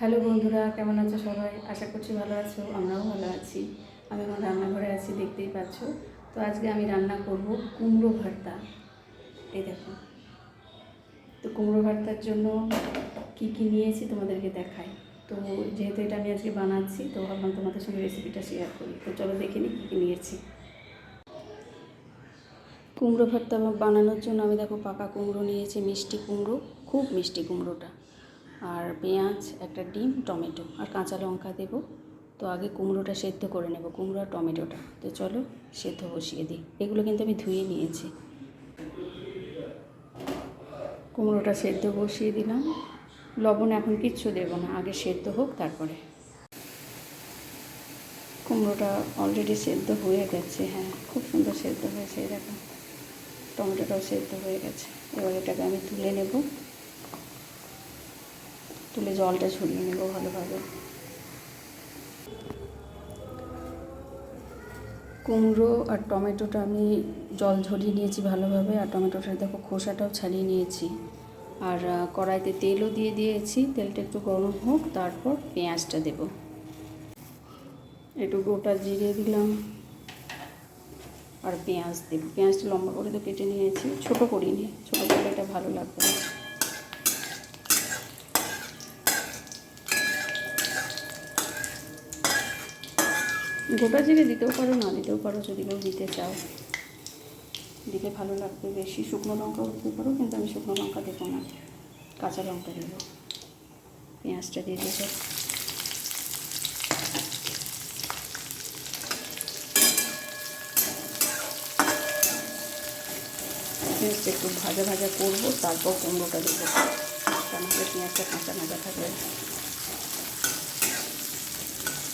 Hello বন্ধুরা, কেমন আছো সবাই? আশা করছি ভালো আছো, আমরাও ভালো আছি। আমি আমার রান্নাঘরে আছি, দেখতেই পাচ্ছ। তো আজকে আমি রান্না করব কুমড়ো ভর্তা। এই দেখো। তো কুমড়ো ভর্তার জন্য কি কি নিয়েছি তোমাদেরকে দেখাই। তো যেহেতু এটা আমি আজকে বানাচ্ছি, তো ভাবলাম তোমাদের সঙ্গে রেসিপিটা শেয়ার করি। তো চলো দেখে নিই কী কী নিয়েছি। কুমড়ো ভর্তা বানানোর জন্য আমি দেখো পাকা কুমড়ো নিয়েছি, মিষ্টি কুমড়ো, খুব মিষ্টি কুমড়োটা। আর পেঁয়াজ, একটা ডিম, টমেটো আর কাঁচা লঙ্কা দেব। তো আগে কুমড়োটা সেদ্ধ করে নেব, কুমড়ো আর টমেটোটা। তো চলো সেদ্ধ বসিয়ে দিই। এগুলো কিন্তু আমি ধুয়ে নিয়েছি। কুমড়োটা সেদ্ধ বসিয়ে দিলাম। লবণ এখন কিচ্ছু দেবো না, আগে সেদ্ধ হোক তারপরে। কুমড়োটা অলরেডি সেদ্ধ হয়ে গেছে হ্যাঁ খুব সুন্দর সেদ্ধ হয়েছে দেখো। টমেটোটাও সেদ্ধ হয়ে গেছে। এবার এটাকে আমি তুলে নেব। তুলে জলটা ঝরিয়ে নেব ভালোভাবে। কুমড়ো আর টমেটোটা আমি জল ঝরিয়ে নিয়েছি ভালোভাবে, আর টমেটোটা দেখো খোসাটাও ছাড়িয়ে নিয়েছি। আর কড়াইতে তেলও দিয়ে দিয়েছি, তেলটা একটু গরম হোক, তারপর পেঁয়াজটা দেব। একটু গোটা জিরে দিলাম, আর পেঁয়াজ দেব। পেঁয়াজটা লম্বা করে তো কেটে নিয়েছি, ছোটো করিনি, ছোটো করলে এটা ভালো লাগবে না। গোটা জিরে দিতেও পারো, না দিতেও পারো, যদি কেউ দিতে চাও। দিলে ভালো লাগবে। বেশি শুকনো লঙ্কাও দিতে পারো, কিন্তু আমি শুকনো লঙ্কা দেবো না। কাঁচা লঙ্কা দেবো। পেঁয়াজটা দিয়ে দেবো। পেঁয়াজটা একটু ভাজা ভাজা করব, তারপর কুমড়োটা দেবো। তাহলে পেঁয়াজটা কাঁচা ভাজা থাকবে।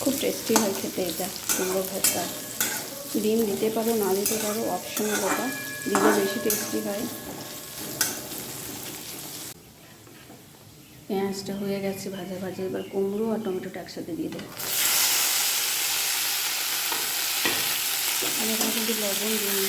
খুব টেস্টি হয় খেতে এটা কুমড়ো ভর্তা। ডিম দিতে পারো, না দিতে পারো অপশনাল ওটা। দিলে বেশি টেস্টি হয়। পেঁয়াজটা হয়ে গেছে ভাজা ভাজি। এবার কুমড়ো আর টমেটোটা একসাথে দিয়ে দেবো। আমি কিন্তু লবণ দিই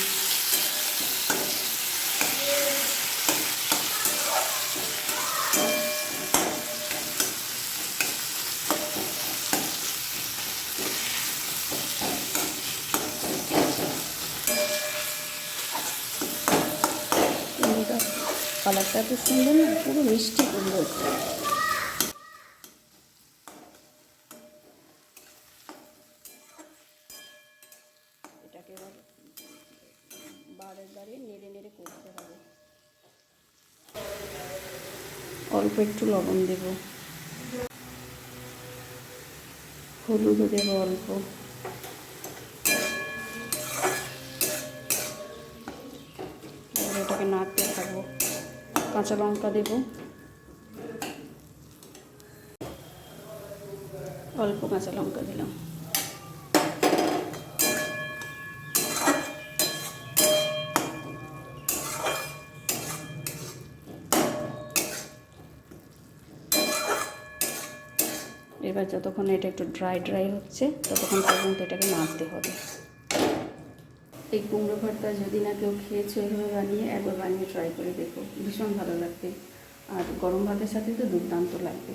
কুমড়োটা কালারটা এত সুন্দর না, পুরো মিষ্টি কুমড়ো এটাকে এবার বারে বারে নেড়ে নেড়ে করতে হবে। অল্প একটু লবণ দেব। হলুদও দেবো অল্প। এটাকে নাড়তে থাকব। কাঁচা লঙ্কা দেব। অল্প কাঁচা লঙ্কা দিলাম। এবার যতক্ষণ এটা একটু ড্রাই ড্রাই হচ্ছে, ততক্ষণ পর্যন্ত এটাকে নাড়তে হবে। এই কুমড়ো ভর্তা যদি না কেউ খেয়েছো এভাবে বানিয়ে একবার বানিয়ে ট্রাই করে দেখো। ভীষণ ভালো লাগবে। আর গরম ভাতের সাথে তো দুর্দান্ত লাগবে।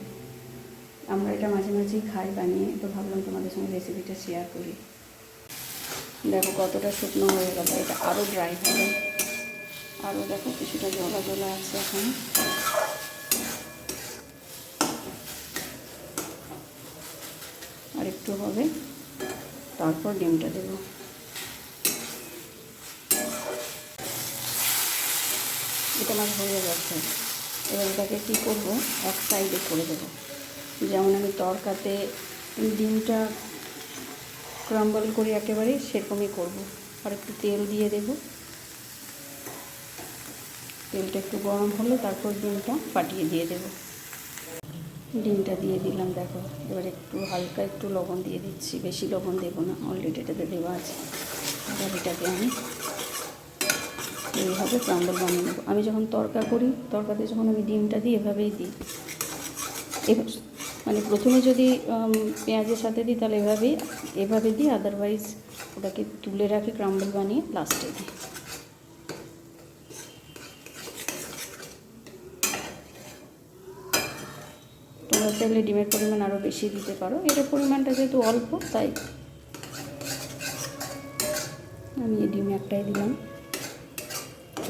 আমরা এটা মাঝে মাঝেই খাই, বানিয়ে। তো ভাবলাম তোমাদের সঙ্গে রেসিপিটা শেয়ার করি। দেখো কতটা শুকনো হয়ে গেল। এটা আরও ড্রাই হবে। আরও দেখো কিছুটা জলা জলা আছে এখন। আর একটু হবে। তারপর ডিমটা দেবো। আমার হয়ে গেছে এবার এটাকে কী করব? এক সাইডে করে দেবো। যেমন আমি তরকাতে ডিমটা ক্রাম্বল করি একেবারে সেরকমই করব। আর একটু তেল দিয়ে দেব। তেলটা একটু গরম হলে তারপর ডিমটা ফাটিয়ে দিয়ে দেব। ডিমটা দিয়ে দিলাম, দেখো। এবার একটু হালকা একটু লবণ দিয়ে দিচ্ছি। বেশি লবণ দেবো না অলরেডি এটাতে দেওয়া আছে। এবার এটাকে আমি এইভাবে ক্রাম্বল বানিয়ে নেব। আমি যখন তরকা করি, তরকাতে যখন আমি ডিমটা দিই, এভাবেই দিই। মানে প্রথমে যদি পেঁয়াজের সাথে দিই, তাহলে এভাবেই এভাবে দিই আদারওয়াইজ ওটাকে তুলে রাখি ক্রাম্বল বানিয়ে লাস্টে দিই। তোমরা চাইলে ডিমের পরিমাণ আরও বেশি দিতে পারো। এটার পরিমাণটা যেহেতু অল্প, তাই আমি ডিম একটাই দিলাম।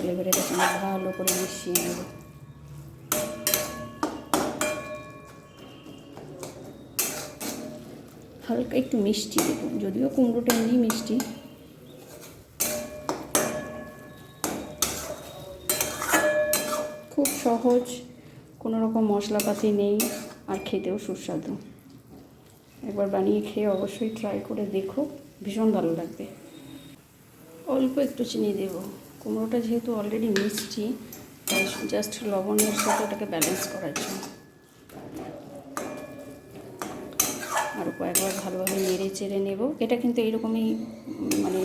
চলে এবার এটার সঙ্গে ভালো করে মিশিয়ে নেব। হালকা একটু মিষ্টি দেবো, যদিও কুমড়োটা এমনি মিষ্টি। খুব সহজ, কোনো রকম মশলাপাতি নেই, আর খেতেও সুস্বাদু। একবার বানিয়ে খেয়ে অবশ্যই ট্রাই করে দেখো, ভীষণ ভালো লাগবে। অল্প একটু চিনি দেব। কুমড়োটা যেহেতু অলরেডি মিষ্টি, তাই জাস্ট লবণের সাথে ওটাকে ব্যালেন্স করার জন্য আরও কয়েকবার ভালোভাবে নেড়ে চেড়ে নেব। এটা কিন্তু এরকমই মানে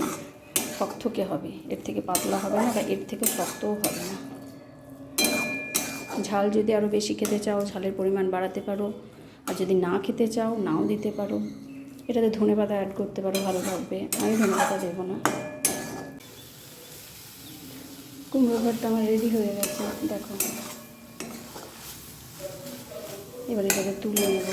শক্তকে হবে। এর থেকে পাতলা হবে না বা এর থেকে শক্তও হবে না। ঝাল যদি আরও বেশি খেতে চাও, ঝালের পরিমাণ বাড়াতে পারো। আর যদি না খেতে চাও, নাও দিতে পারো। এটাতে ধনে পাতা অ্যাড করতে পারো, ভালো লাগবে। আমি ধনে পাতা দেবো না। কুমড়ো ভর্তা আমার রেডি হয়ে গেছে, দেখো। এবার এটাকে তুলে নেব।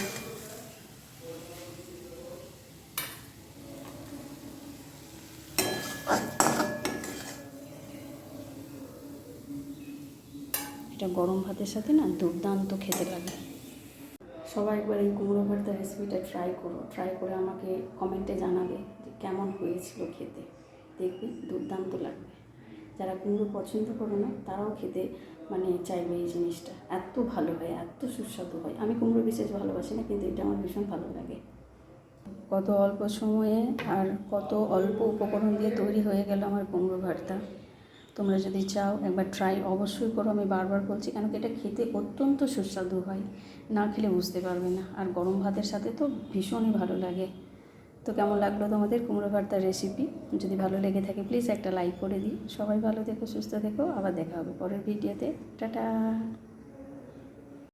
এটা গরম ভাতের সাথে না দুর্দান্ত খেতে লাগে। সবাই একবার এই কুমড়ো ভর্তার রেসিপিটা ট্রাই করো। ট্রাই করে আমাকে কমেন্টে জানাবে যে কেমন হয়েছিল খেতে। দেখবি দুর্দান্ত লাগবে। যারা কুমড়ো পছন্দ করো না, তারাও খেতে মানে চাইবে এই জিনিসটা। এত ভালো হয়, এত সুস্বাদু হয়। আমি কুমড়ো বিশেষ ভালোবাসি না, কিন্তু এটা আমার ভীষণ ভালো লাগে। কত অল্প সময়ে আর কত অল্প উপকরণ দিয়ে তৈরি হয়ে গেল আমার কুমড়ো ভর্তা তোমরা যদি চাও একবার ট্রাই অবশ্যই করো, আমি বারবার বলছি, কেন কি এটা খেতে অত্যন্ত সুস্বাদু হয়। না খেলে বুঝতে পারবে না। আর গরম ভাতের সাথে তো ভীষণই ভালো লাগে। তো কেমন লাগল তোমাদের কুমড়ো ভর্তার রেসিপি যদি ভালো লেগে থাকে প্লিজ একটা লাইক করে দিই সবাই ভালো থেকো, সুস্থ থেকো। আবার দেখা হবে পরের ভিডিওতে টাটা!